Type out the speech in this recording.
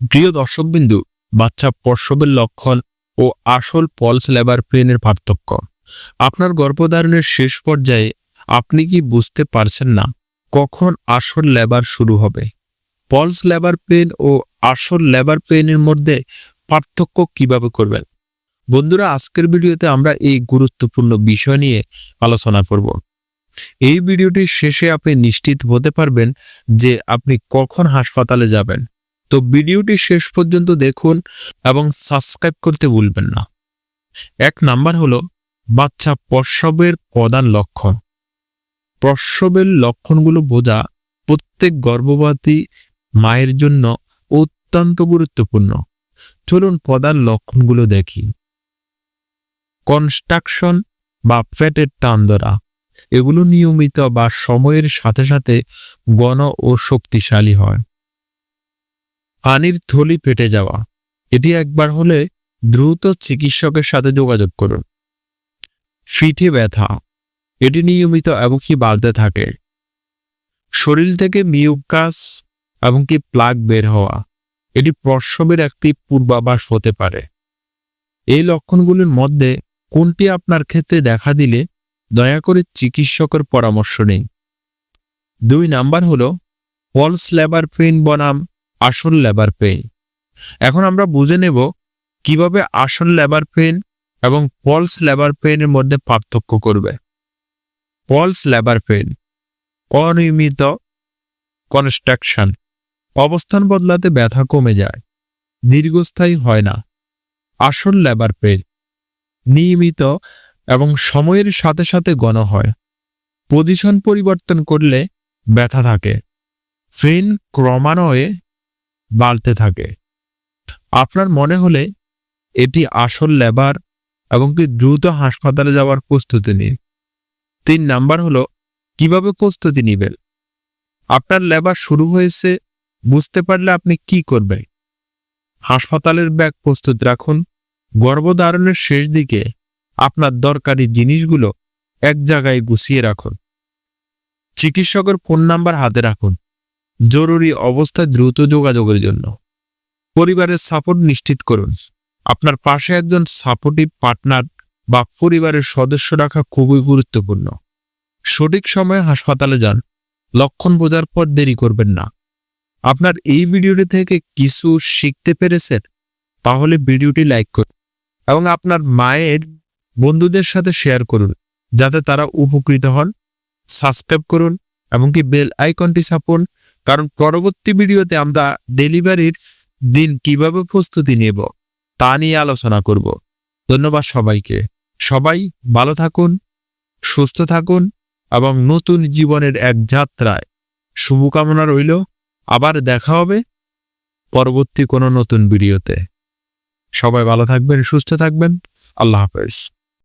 প্রিয় দর্শকবিন্দু, বাচ্চা প্রসবের লক্ষণ ও আসল পলস লেবার পেনের পার্থক্য। আপনার গর্ভধারণের শেষ পর্যায়ে আপনি কি বুঝতে পারছেন না কখন আসল লেবার শুরু হবে? পলস লেবার পেন ও আসল লেবার পেনের মধ্যে পার্থক্য কীভাবে করবেন? বন্ধুরা, আজকের ভিডিওতে আমরা এই গুরুত্বপূর্ণ বিষয় নিয়ে আলোচনা করব। এই ভিডিওটির শেষে আপনি নিশ্চিত হতে পারবেন যে আপনি কখন হাসপাতালে যাবেন। তো ভিডিওটি শেষ পর্যন্ত দেখুন এবং সাবস্ক্রাইব করতে ভুলবেন না। এক নাম্বার হলো, বাচ্চা প্রসবের প্রধান লক্ষণ। প্রসবের লক্ষণগুলো বোঝা প্রত্যেক গর্ভবতী মায়ের জন্য অত্যন্ত গুরুত্বপূর্ণ। চলুন প্রধান লক্ষণগুলো দেখি। কনস্ট্রাকশন বা পেটের টান ধরা এগুলো নিয়মিত বা সময়ের সাথে সাথে গণ ও শক্তিশালী হয়। পানির থলি পেটে যাওয়া। এটি একবার হলে দ্রুত চিকিৎসকের সাথে যোগাযোগ করুন। ফিঠে ব্যথা। এটি নিয়মিত এবং কি বাড়তে থাকে। শরীর থেকে মিউকাস এবং কি প্লাগ বের হওয়া। এটি প্রসবের একটি পূর্বাভাস হতে পারে। এই লক্ষণগুলির মধ্যে কোনটি আপনার ক্ষেত্রে দেখা দিলে দয়া করে চিকিৎসকের পরামর্শ নিন। দুই নাম্বার হলো পলস লেবার পেইন বনাম আসল লেবার পেইন এখন আমরা বুঝে নেব কীভাবে আসল লেবার পেইন এবং পলস লেবার পেইনের মধ্যে পার্থক্য করবে। পলস লেবার পেইন অনিয়মিত কনস্ট্রাকশন অবস্থান বদলাতে ব্যথা কমে যায়, দীর্ঘস্থায়ী হয় না। আসল লেবার পেইন নিয়মিত এবং সময়ের সাথে সাথে গণ হয়। পজিশন পরিবর্তন করলে ব্যথা থাকে। ফেন ক্রমান্বয়ে বাড়তে থাকে। আপনার মনে হলে এটি আসল লেবার এবং কি দ্রুত হাসপাতালে যাওয়ার প্রস্তুতি নিন। তিন নাম্বার হলো, কীভাবে প্রস্তুতি নিবেন? আপনার লেবার শুরু হয়েছে, বুঝতে পারলে আপনি কি করবেন? হাসপাতালের ব্যাগ প্রস্তুত রাখুন। গর্ভধারণের শেষ দিকে আপনার দরকারি জিনিসগুলো এক জায়গায় গুছিয়ে রাখুন। চিকিৎসকের ফোন নাম্বার হাতে রাখুন। জরুরি অবস্থায় দ্রুত যোগাযোগের জন্য। পরিবারের সাপোর্ট নিশ্চিত করুন। আপনার পাশে একজন সাপোর্টিভ পার্টনার বা পরিবারের সদস্য রাখা খুবই গুরুত্বপূর্ণ। সঠিক সময়ে হাসপাতালে যান। লক্ষণ বোঝার পর দেরি করবেন না। আপনার এই ভিডিওটি থেকে কিছু শিখতে পেরেছেন? তাহলে ভিডিওটি লাইক করুন এবং আপনার মায়ের বন্ধুদের সাথে শেয়ার করুন, যাতে তারা উপকৃত হন। সাবস্ক্রাইব করুন এমনকি বেল আইকনটি ছাপুন। কারণ পরবর্তী ভিডিওতে আমরা ডেলিভারির দিন কীভাবে প্রস্তুতি নেব তা নিয়ে আলোচনা করব। ধন্যবাদ সবাইকে। সবাই ভালো থাকুন, সুস্থ থাকুন এবং নতুন জীবনের এক যাত্রায় শুভকামনা রইল। আবার দেখা হবে পরবর্তী কোনো নতুন ভিডিওতে। সবাই ভালো থাকবেন, সুস্থ থাকবেন। আল্লাহ হাফেজ।